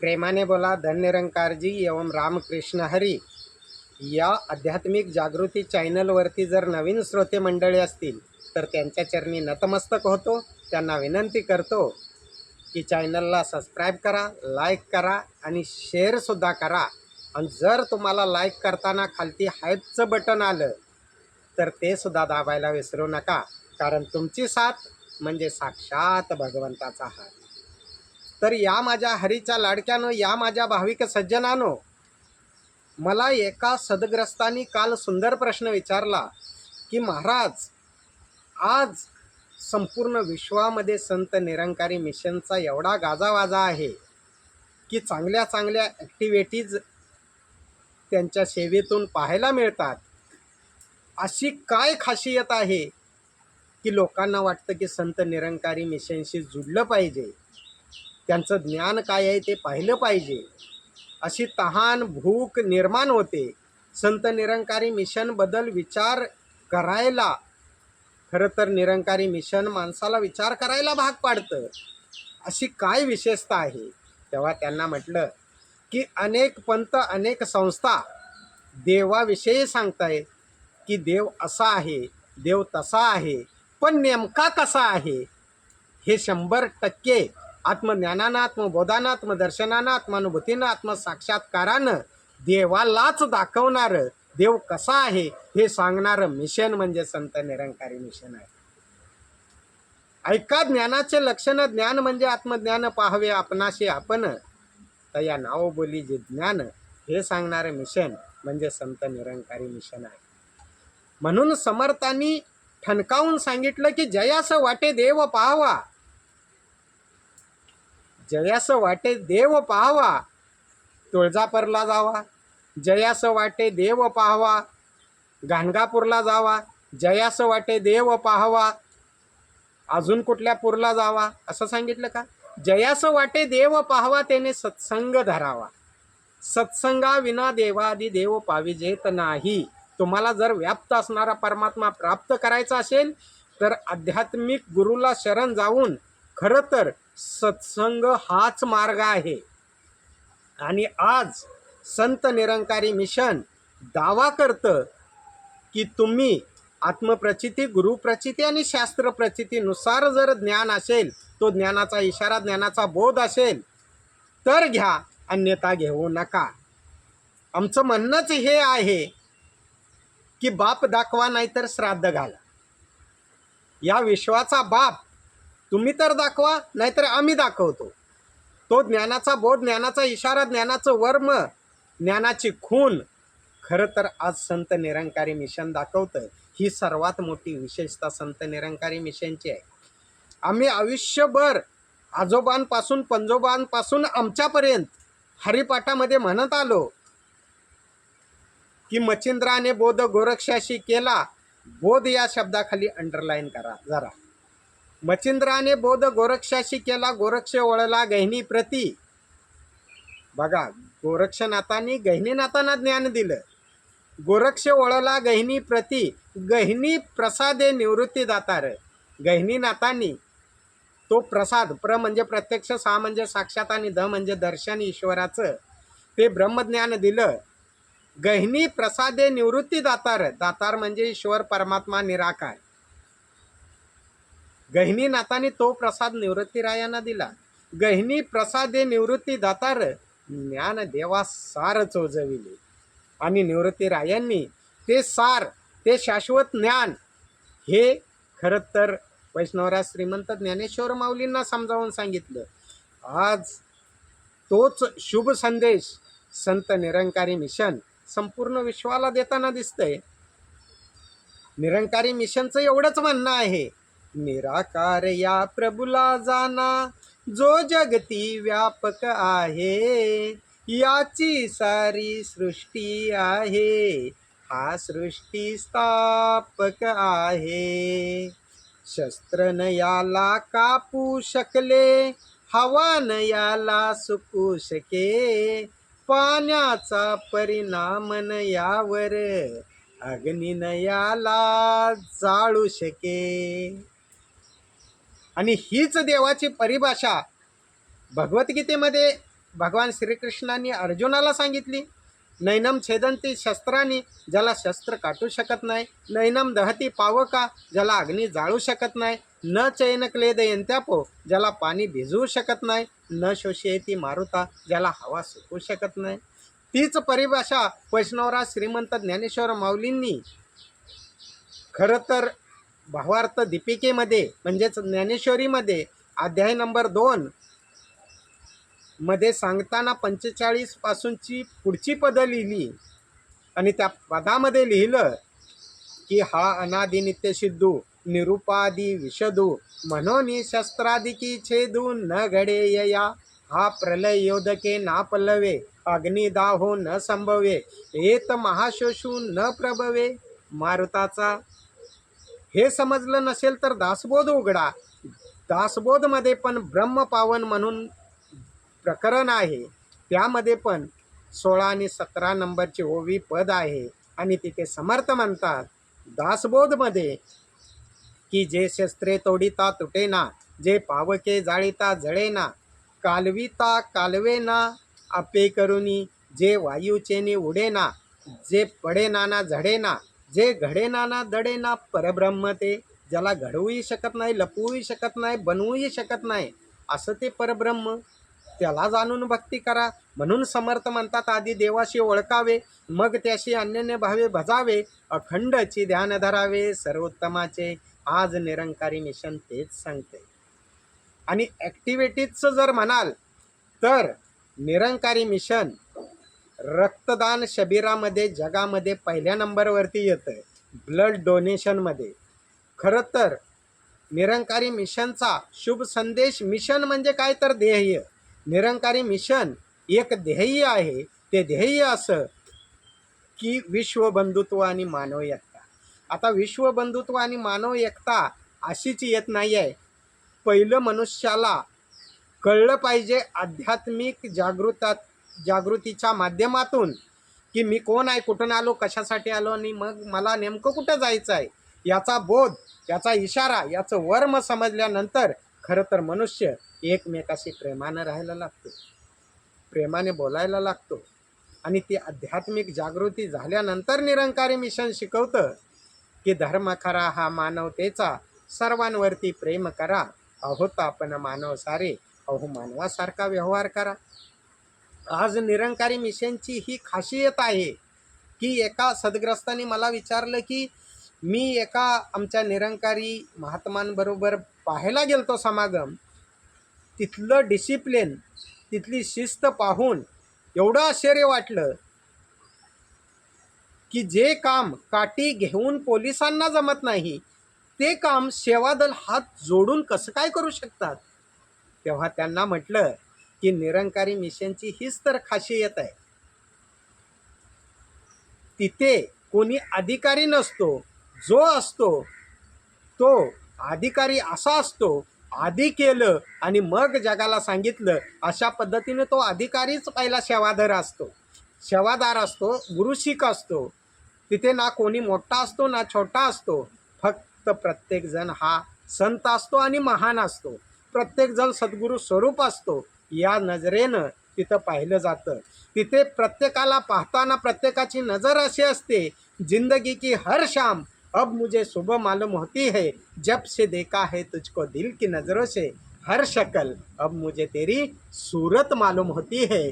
प्रेमाने बोला धन्यरंकारजी एवं रामकृष्ण हरी. या आध्यात्मिक जागृती चॅनलवरती जर नवीन श्रोते मंडळी असतील तर त्यांच्या चरणी नतमस्तक होतो. त्यांना विनंती करतो की चॅनलला सबस्क्राईब करा लाईक करा आणि शेअरसुद्धा करा. आणि जर तुम्हाला लाईक करताना खालती हायपचं बटन आलं तर ते सुद्धा दाबायला विसरू नका. कारण तुमची साथ म्हणजे साक्षात भगवंताचा हात. तर या माझ्या हरीच्या लाडक्यानं या माझ्या भाविक सज्जनानो मला एका सदग्रस्तानी काल सुंदर प्रश्न विचारला की महाराज आज संपूर्ण विश्वामध्ये संत निरंकारी मिशनचा एवढा गाजावाजा आहे की चांगल्या चांगल्या ॲक्टिव्हिटीज त्यांच्या सेवेतून पाहायला मिळतात. अशी काय खासियत आहे की लोकांना वाटतं की संत निरंकारी मिशनशी जुडलं पाहिजे? त्यांचं ज्ञान काय आहे ते पाहिलं पाहिजे. अशी तहान भूक निर्माण होते. संत निरंकारी मिशनबद्दल विचार करायला. खरं तर निरंकारी मिशन माणसाला विचार करायला भाग पाडतं. अशी काय विशेषता आहे? तेव्हा त्यांना म्हटलं की अनेक पंत अनेक संस्था देवाविषयी सांगतायत की देव असा आहे देव तसा आहे पण नेमका कसा आहे? हे शंभर टक्के आत्मज्ञानानं आत्मबोधानं आत्मदर्शनानं आत्मानुभूतीनं आत्मसाक्षात्कारानं देवालाच दाखवणारं देव कसा आहे हे सांगणारं मिशन म्हणजे संत निरंकारी मिशन आहे. ऐका ज्ञानाचे लक्षण ज्ञान म्हणजे आत्मज्ञान पाहावे आपणाशी आपण. तर या नाव बोली जे ज्ञान हे सांगणारं मिशन म्हणजे संत निरंकारी मिशन आहे. म्हणून समर्थांनी ठणकावून सांगितलं की जयास वाटे देव पाहावा. जयास वाटे देव पाहावा. तुळजापूरला जावा. जयास वाटे देव पाहावा. गाणगापूरला जावा. जयास वाटे देव पाहावा. अजून कुठल्या पूरला जावा? असं सांगितलं का? जयास वाटे देव पाहावा त्याने सत्संग धरावा. सत्संगाविना देवादी देव पाविजेत नाही. तुम्हाला जर व्याप्त असणारा परमात्मा प्राप्त करायचा असेल तर आध्यात्मिक गुरुला शरण जाऊन खरं तर सत्संग हाच मार्ग आहे. आणि आज संत निरंकारी मिशन दावा करतं की तुम्ही आत्मप्रचिती गुरुप्रचिती आणि शास्त्रप्रचितीनुसार जर ज्ञान असेल तो ज्ञानाचा इशारा ज्ञानाचा बोध असेल तर घ्या अन्यथा घेऊ नका. आमचं म्हणणंच हे आहे की बाप दाखवा नाहीतर श्राद्ध घाला. या विश्वाचा बाप तुम्ही तर दाखवा नाहीतर आम्ही दाखवतो. तो ज्ञानाचा बोध ज्ञानाचा इशारा ज्ञानाचं वर्म ज्ञानाची खून खरं तर आज संत निरंकारी मिशन दाखवतं ही सर्वात मोठी विशेषता संत निरंकारी मिशनची आहे. आम्ही आयुष्यभर आजोबांपासून पंजोबांपासून आमच्यापर्यंत हरिपाठामध्ये म्हणत आलो की मच्छिंद्राने बोध गोरक्षाशी केला बोध या शब्दाखाली अंडरलाईन करा जरा. मच्छिंद्राने बोध गोरक्षाशी केला गोरक्ष वळला गहिनी प्रती. बघा गोरक्षनाथांनी गहिनीनाथांना ज्ञान दिलं. गोरक्ष वळला गहिनी प्रती. गहिनी प्रसादे निवृत्ती दातार. गहिनीनाथांनी तो प्रसाद प्र म्हणजे प्रत्यक्ष सा म्हणजे साक्षात आणि ध म्हणजे दर्शन ईश्वराचं ते ब्रह्मज्ञान दिलं. गहिनी प्रसादे निवृत्ती दातार. दातार म्हणजे ईश्वर परमात्मा निराकार. गहिनीनाथाने तो प्रसाद निवृत्तीरायांना दिला. गहिनी प्रसादे निवृत्ती दातार ज्ञान देवा सार चोजविले. आणि निवृत्तीरायांनी ते सार ते शाश्वत ज्ञान हे खरं तर वैष्णवराज श्रीमंत ज्ञानेश्वर माऊलींना समजावून सांगितलं. आज तोच शुभ संदेश संत निरंकारी मिशन संपूर्ण विश्वाला देताना दिसतंय. निरंकारी मिशनचं एवढंच म्हणणं आहे. निराकार या प्रभुला जाना जो जगती व्यापक आहे याची सारी सृष्टी आहे. हा सृष्टी स्थापक आहे. शस्त्र न याला कापू शकले हवा न याला सुकू शके पाण्याचा परिणाम न यावर अग्नी न याला जाळू शके. आणि हीच देवाची परिभाषा. भगवद्गीतेमध्ये भगवान श्रीकृष्णांनी अर्जुनाला सांगितली नैनम छेदंती शस्त्रांनी ज्याला शस्त्र काटू शकत नाही. नैनम दहती पावका ज्याला अग्नी जाळू शकत नाही. न चैन क्लेद यंत्यापो ज्याला पाणी भिजवू शकत नाही. न शोषयती मारुता ज्याला हवा सुकू शकत नाही. तीच परिभाषा वैष्णवराज श्रीमंत ज्ञानेश्वर माऊलींनी खरं तर भावार्थ दीपिकेमध्ये म्हणजेच ज्ञानेश्वरीमध्ये अध्याय नंबर दोन मध्ये सांगताना पंचेचाळीस पासूनची पुढची पदं लिहिली. आणि त्या पदामध्ये लिहिलं की हा अनादि नित्य सिद्धू निरुपादी विषदू म्हणून शस्त्रादिकी छेदू न घडे यया हा प्रलय योधके ना पल्लवे अग्निदाहो न संभवे येत महाशोषू न प्रभवे मारुताचा हे समजलं नसेल तर दासबोध उघडा. दासबोधमध्ये पण ब्रह्मपावन म्हणून प्रकरण आहे. त्यामध्ये पण सोळा आणि सतरा नंबरची ओवी पद आहे. आणि तिथे समर्थ म्हणतात दासबोधमध्ये की जे शस्त्रे तोडिता तुटेना जे पावके जाळीता जळेना कालविता कालवेना आपे करुनी जे वायूचेनी उडेना जे पडेना ना झडेना जे घडेना ना दडेना परब्रह्म ते. ज्याला घडवूही शकत नाही लपवूही शकत नाही बनवूही शकत नाही असं ते परब्रह्म. त्याला जाणून भक्ती करा. म्हणून समर्थ म्हणतात आधी देवाशी ओळखावे. मग त्याशी अन्यन्य भावे भजावे. अखंडची ध्यान धरावे. सर्वोत्तमाचे. आज निरंकारी मिशन तेच सांगते. आणि ॲक्टिव्हिटीजचं जर म्हणाल तर निरंकारी मिशन रक्तदान शबिरामध्ये जगामध्ये पहिल्या नंबरवरती येतं आहे ब्लड डोनेशनमध्ये. खरं तर निरंकारी मिशनचा शुभ संदेश मिशन म्हणजे काय तर ध्येय. निरंकारी मिशन एक ध्येय आहे. ते ध्येय असं की विश्वबंधुत्व आणि मानव एकता. आता विश्वबंधुत्व आणि मानव एकता अशीच येत नाही आहे पहिलं मनुष्याला कळलं पाहिजे आध्यात्मिक जागृतात जागृतीच्या माध्यमातून की मी कोण आहे कुठून आलो कशासाठी आलो आणि मग मला नेमकं कुठं जायचं आहे याचा बोध याचा इशारा याचं वर्म समजल्यानंतर खरं तर मनुष्य एकमेकाशी प्रेमानं राहायला लागतो. प्रेमाने बोलायला लागतो. आणि ती आध्यात्मिक जागृती झाल्यानंतर निरंकारी मिशन शिकवतं की धर्म खरा हा मानवतेचा सर्वांवरती प्रेम करा. अहोत आपण मानव सारे अहो मानवासारखा व्यवहार करा. आज निरंकारी मिशनची ही खासियत आहे की एका सदग्रस्ताने मला विचारलं की मी एका आमच्या निरंकारी महात्मांबरोबर पाहायला गेलतो समागम. तिथलं डिसिप्लिन तिथली शिस्त पाहून एवढं आश्चर्य वाटलं की जे काम काठी घेऊन पोलिसांना जमत नाही ते काम सेवादल हात जोडून कसं काय करू शकतात? तेव्हा त्यांना म्हटलं की निरंकारी मिशनची हीच तर खासियत आहे. तिथे कोणी अधिकारी नसतो जो असतो तो अधिकारी असा असतो आधी केलं आणि मग जगाला सांगितलं अशा पद्धतीने तो अधिकारीच पहिला सेवाधर असतो. सेवादार असतो गुरुशिक असतो. तिथे ना कोणी मोठा असतो ना छोटा असतो. फक्त प्रत्येकजण हा संत असतो आणि महान असतो. प्रत्येकजण सद्गुरू स्वरूप असतो. या नजरेनं तिथं पाहिलं जातं. तिथे प्रत्येकाला पाहताना प्रत्येकाची नजर अशी असते जिंदगी की हर शाम अब मुझे सुबह मालूम होती है जब से देखा है तुझको दिल की नज़रों से हर शकल अब मुझे तेरी सूरत मालूम होती है.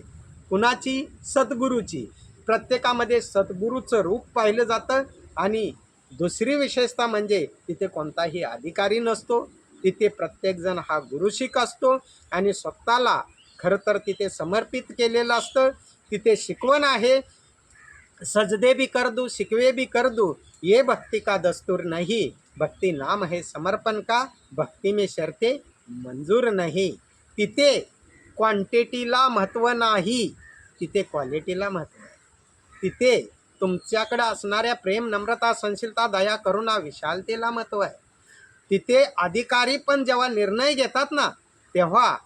कुणाची? सद्गुरूची. प्रत्येकामध्ये सद्गुरूचं रूप पाहिलं जातं आणि दुसरी विशेषता म्हणजे तिथे कोणताही अधिकारी नसतो. तिथे प्रत्येकजण हा गुरुशिक असतो आणि स्वतःला खरं तर तिथे समर्पित केलेलं असतं. तिथे शिकवण आहे. सजदे भी कर दू शिकवे भी कर दू ये भक्ती का दस्तूर नाही? भक्ती नाम है समर्पण का? भक्ती में शर्ते मंजूर नाही. तिथे क्वांटिटीला महत्त्व नाही. तिथे क्वालिटीला महत्त्व आहे तिथे तुमच्याकडं असणाऱ्या प्रेम नम्रता संशीलता दया करुणा विशालतेला महत्त्व आहे. तिथे अधिकारी पण जेव्हा निर्णय घेतात ना तेव्हा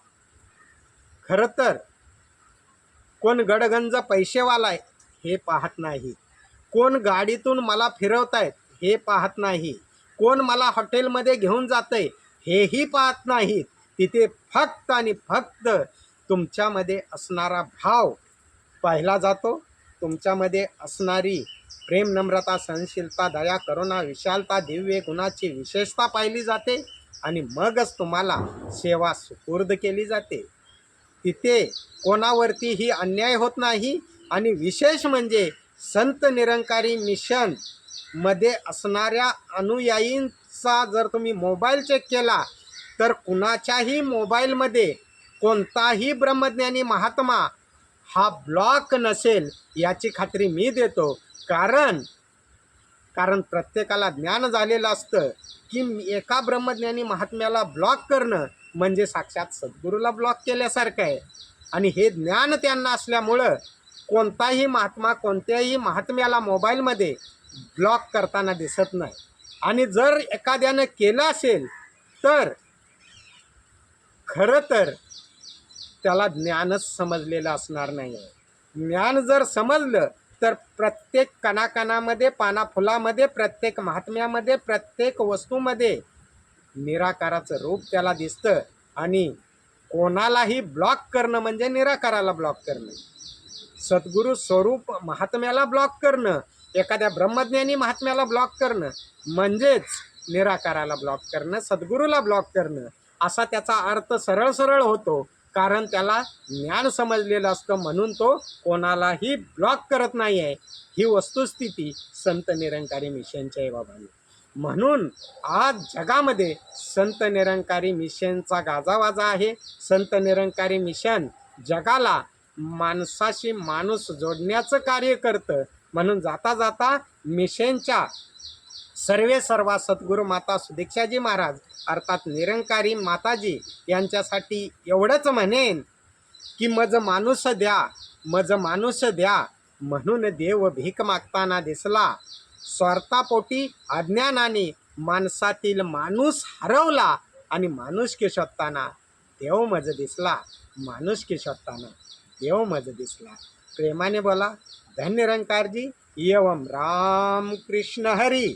खरं तर कोण गडगंज पैसेवाला आहे हे पाहत नाही. कोण गाडीतून मला फिरवतायत हे पाहत नाही. कोण मला हॉटेलमध्ये घेऊन जातंय हेही पाहत नाहीत तिथे फक्त आणि फक्त तुमच्यामध्ये असणारा भाव पाहिला जातो. तुमच्यामध्ये असणारी प्रेम नम्रता सहनशीलता दया करुणा विशालता दिव्य गुणाची विशेषता पाहिली जाते आणि मगच तुम्हाला सेवा सुपूर्द केली जाते. तिथे कोणावरतीही अन्याय होत नाही आणि विशेष म्हणजे संत निरंकारी मिशनमध्ये असणाऱ्या अनुयायींचा जर तुम्ही मोबाईल चेक केला तर कुणाच्याही मोबाईलमध्ये कोणताही ब्रह्मज्ञानी महात्मा हा ब्लॉक नसेल याची खात्री मी देतो. कारण कारण प्रत्येकाला ज्ञान झालेलं असतं की एका ब्रह्मज्ञानी महात्म्याला ब्लॉक करणं म्हणजे साक्षात सद्गुरूला ब्लॉक केल्यासारखं आहे. आणि हे ज्ञान त्यांना असल्यामुळं कोणताही महात्मा कोणत्याही महात्म्याला मोबाईलमध्ये ब्लॉक करताना दिसत नाही. आणि जर एखाद्यानं केलं असेल तर खरं तर त्याला ज्ञानच समजलेलं असणार नाही आहे ज्ञान जर समजलं तर प्रत्येक कणाकणामध्ये पानाफुलामध्ये प्रत्येक महात्म्यामध्ये प्रत्येक वस्तूमध्ये निराकाराचं रूप त्याला दिसतं आणि कोणालाही ब्लॉक करणं म्हणजे निराकाराला ब्लॉक करणं. सद्गुरू स्वरूप महात्म्याला ब्लॉक करणं एखाद्या ब्रह्मज्ञानी महात्म्याला ब्लॉक करणं म्हणजेच निराकाराला ब्लॉक करणं सद्गुरूला ब्लॉक करणं असा त्याचा अर्थ सरळ सरळ होतो. कारण त्याला ज्ञान समजलेलं असतं म्हणून तो कोणालाही ब्लॉक करत नाही आहे ही वस्तुस्थिती संत निरंकारी मिशनच्या आहे बाबांनी. म्हणून आज जगामध्ये संत निरंकारी मिशनचा गाजावाजा आहे. संत निरंकारी मिशन जगाला माणसाशी माणूस जोडण्याचं कार्य करतं. म्हणून जाता जाता मिशनच्या सर्वे सर्वा सद्गुरू माता सुदीक्षाजी महाराज. अर्थात निरंकारी माताजी यांच्यासाठी एवढंच म्हणेन की मज माणूस द्या मज माणूस द्या म्हणून देव भीक मागताना दिसला. स्वार्थापोटी अज्ञानाने माणसातील माणूस हरवला आणि माणूस शोधताना देव मज दिसला माणूस शोधताना देव मज दिसला. प्रेमाने बोला धन्य रंकारजी एवम राम कृष्ण हरी.